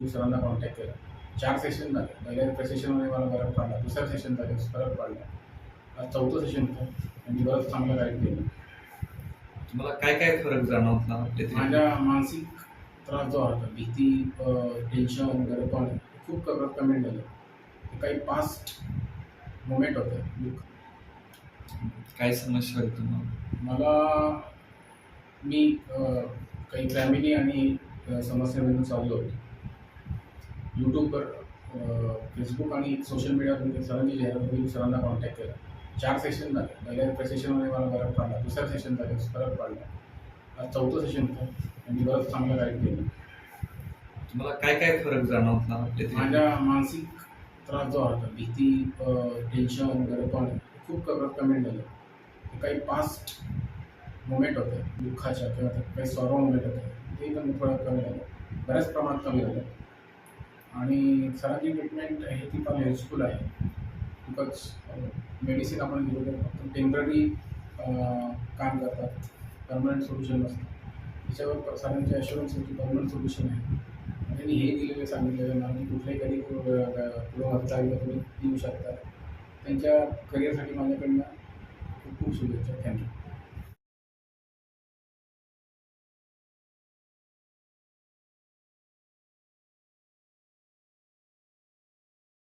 मी सरांना कॉन्टॅक्ट केला. चार सेशन झाले. पहिल्या सेशनमध्ये मला फरक पडला. दुसऱ्या सेशन झाले फरक पडला. आज चौथं सेशन होतं. आणि बरंच चांगलं गाईड केलं. तुम्हाला काय काय फरक जाणवला? माझ्या मानसिक त्रास जो होता भीती टेन्शन वगैरे पण खूप कमी झालं. काही पास्ट मोमेंट होते. काय समस्या होती मला मी काही फॅमिली आणि समस्यामधून चाललो होतो. यूट्यूबवर फेसबुक आणि सोशल मीडियावर सरांची जाहिरात मी सरांना कॉन्टॅक्ट केला. चार सेशन झाले. पहिल्या सेशनमध्ये मला फरक पडला दुसऱ्या सेशन झाले फरक पडला आज चौथं सेशन होतं. आणि बरंच चांगलं गाईड केलं. तुम्हाला काय काय फरक जाणवला तिथे माझ्या मानसिक त्रास जो होता भीती टेन्शन वगैरे पण खूप कमी झालं. काही पास्ट मोमेंट होते दुःखाच्या किंवा काही सॉरो मोमेंट होते ते पण थोडं कमी झालं. बऱ्याच प्रमाणात कमी झालं. आणि सरांची ट्रीटमेंट हे ती फार हेल्पफुल आहे. बिकॉज मेडिसिन आपण घेतो तर फक्त टेंपररी काम करतात. परमनंट सोल्युशन नसतं. त्याच्यावर सरांचे ॲश्युरन्स होती परमनंट सोल्युशन आहे. त्यांनी हे दिलेले सांगितलेलं ना की कुठल्याही कधी पुढं वाचता किंवा तुम्ही देऊ शकता. त्यांच्या करिअरसाठी माझ्याकडनं खूप खूप शुभेच्छा. थँक्यू